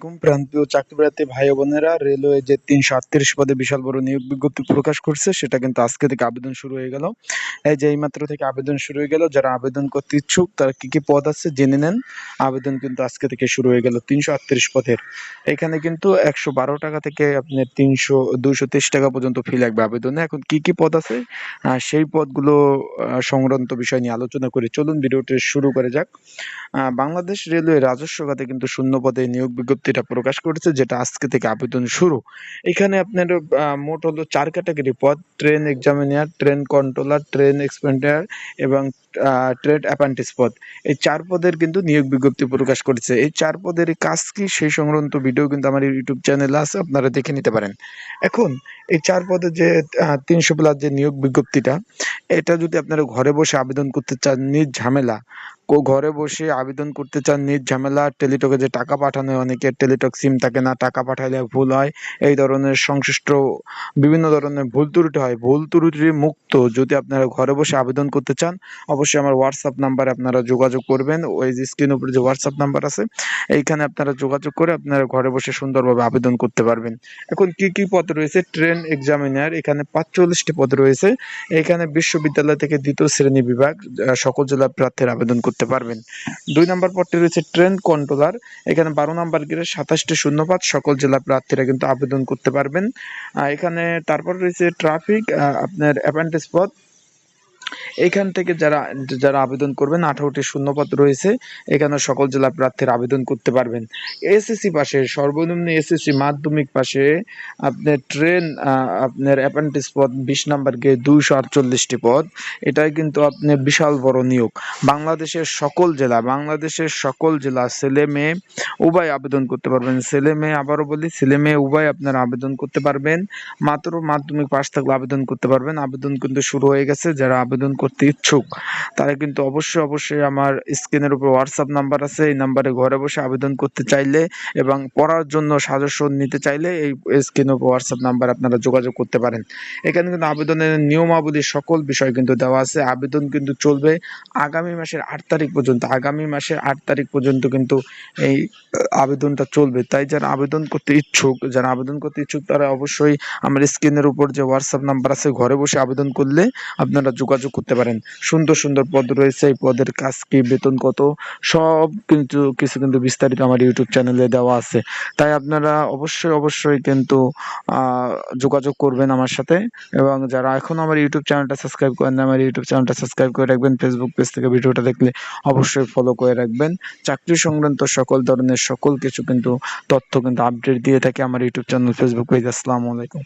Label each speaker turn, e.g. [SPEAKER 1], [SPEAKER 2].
[SPEAKER 1] প্রান্তীয় চাকরিপ্রার্থী ভাই বোনেরা রেলওয়ে যে তিনশো আটত্রিশ পদে বিশাল বড় নিয়োগ বিজ্ঞপ্তি প্রকাশ করছে, সেটা কিন্তু আজকে থেকে আবেদন শুরু হয়ে গেল। এই যে এইমাত্র থেকে আবেদন শুরু হয়ে গেল, যারা আবেদন করতে ইচ্ছুক, তার কি কি পদ আছে জেনে নেন। আবেদন কিন্তু আজকে থেকে শুরু হয়ে গেল তিনশো আটত্রিশ পদের। এখানে কিন্তু একশো বারো টাকা থেকে আপনার তিনশো দুশো তেইশ টাকা পর্যন্ত ফি লাগবে আবেদনে। এখন কি কি পদ আছে? সেই পদগুলো সংক্রান্ত বিষয় নিয়ে আলোচনা করে চলুন, ভিডিওটি শুরু করে যাক। বাংলাদেশ রেলওয়ে রাজস্ব খাতে কিন্তু শূন্য পদে নিয়োগ বিজ্ঞপ্তিটা প্রকাশ করেছে, যেটা আজকে থেকে আবেদন শুরু। এখানে আপনার মোট হলো চার ক্যাটাগরি পদ, train examiner, train controller, train expender এবং ট্রেড অ্যাপ্রেন্টিস পদ। এই চার পদের কিন্তু নিয়োগ বিজ্ঞপ্তি প্রকাশ করেছে। এই চার পদের কাজ কি সেই সংক্রান্ত ভিডিও কিন্তু আমার ইউটিউব চ্যানেলে আছে, আপনারা দেখে নিতে পারেন। এখন, এই চার পদে যে তিনশো প্লাস যে নিয়োগ বিজ্ঞপ্তিটা, এটা যদি আপনারা ঘরে বসে আবেদন করতে চান, নিজ ঝামেলা ঘরে বসে আবেদন করতে চান, নিজ ঝামেলা, টেলিটকে যে টাকা পাঠানো হয়, অনেকের টেলিটক সিম থাকে না, টাকা পাঠাইলে ভুল হয়। এই ধরনের সংশ্লিষ্ট, বিভিন্ন ধরনের ভুল ত্রুটি হয়। ভুল ত্রুটি মুক্ত যদি আপনারা ঘরে বসে আবেদন করতে চান, অবশ্যই আমার হোয়াটসঅ্যাপ নাম্বারে আপনারা যোগাযোগ করবেন। ওই যে স্ক্রিন উপরে যে হোয়াটসঅ্যাপ নাম্বার আছে, এইখানে আপনারা যোগাযোগ করে আপনারা ঘরে বসে সুন্দরভাবে আবেদন করতে পারবেন। এখন কি কি পদ রয়েছে? ট্রেন এক্সামিনার এখানে পাঁচচল্লিশটি পদ রয়েছে। এখানে বিশ্ববিদ্যালয় থেকে দ্বিতীয় শ্রেণি বিভাগ সকল জেলা প্রার্থীর আবেদন করতে পারবেন। দুই নম্বর পদটি রয়েছে ট্রেন কন্ট্রোলার। এখানে বারো নম্বর গিরে সাতাশটি শূন্যপাত সকল জেলা প্রার্থীরা কিন্তু আবেদন করতে পারবেন। এখানে তারপর রয়েছে ট্রাফিক আপনার অ্যাপেন্ডিক্স পদ এখান থেকে যারা যারা আবেদন করবেন, আঠারোটি শূন্যপদ রয়েছে, এখানে সকল জেলা প্রার্থীরা আবেদন করতে পারবেন। এসএসসি পাশে, সর্বনিম্ন এসএসসি মাধ্যমিক পাশে, আপনার ট্রেন আপনার অ্যাপ্রেন্টিস পদ বিশ নাম্বার গিয়ে দুইশো আটচল্লিশটি পদ। এটাই কিন্তু আপনি বিশাল বড় নিয়োগ। বাংলাদেশের সকল জেলা, বাংলাদেশের সকল জেলা ছেলে মেয়ে উভয় আবেদন করতে পারবেন। ছেলে মেয়ে, আবারও বলি, ছেলে মেয়ে উভয় আপনারা আবেদন করতে পারবেন। মাত্র মাধ্যমিক পাশ থাকলে আবেদন করতে পারবেন। আবেদন কিন্তু শুরু হয়ে গেছে। যারা আবেদন করতে ইচ্ছুক, তারা কিন্তু অবশ্যই অবশ্যই আমার স্ক্রিনের উপর হোয়াটসঅ্যাপ নাম্বার আছে, এই নাম্বারে ঘরে বসে আবেদন করতে চাইলে এবং পড়ার জন্য সাজেশন নিতে চাইলে এই স্ক্রিনের উপর হোয়াটসঅ্যাপ নাম্বার আপনারা যোগাযোগ করতে পারেন। এখানে কিন্তু আবেদনের নিয়মাবলী সকল বিষয় কিন্তু দেওয়া আছে। আবেদন কিন্তু চলবে আগামী মাসের আট তারিখ পর্যন্ত। আগামী মাসের আট তারিখ পর্যন্ত কিন্তু এই আবেদনটা চলবে। তাই যারা আবেদন করতে ইচ্ছুক, যারা আবেদন করতে ইচ্ছুক তারা অবশ্যই আমার স্ক্রিনের উপর যে হোয়াটসঅ্যাপ নাম্বার আছে, ঘরে বসে আবেদন করলে আপনারা যোগাযোগ করতে পারেন। সুন্দর সুন্দর পদ রয়েছে। এই পদের কাজ কি বেতন কত? সব কিন্তু কিছু কিন্তু বিস্তারিত আমার ইউটিউব চ্যানেলে দেওয়া আছে। তাই আপনারা অবশ্যই অবশ্যই কিন্তু যোগাযোগ করবেন আমার সাথে। এবং যারা এখন আমার ইউটিউব চ্যানেলটা সাবস্ক্রাইব করেন না, আমার ইউটিউব চ্যানেলটা সাবস্ক্রাইব করে রাখবেন। ফেসবুক পেজ থেকে ভিডিওটা দেখলে অবশ্যই ফলো করে রাখবেন। চাকরি সংক্রান্ত সকল ধরনের সকল কিছু কিন্তু তথ্য কিন্তু আপডেট দিয়ে থাকে আমার ইউটিউব চ্যানেল ফেসবুক পেজ আসসালামু আলাইকুম।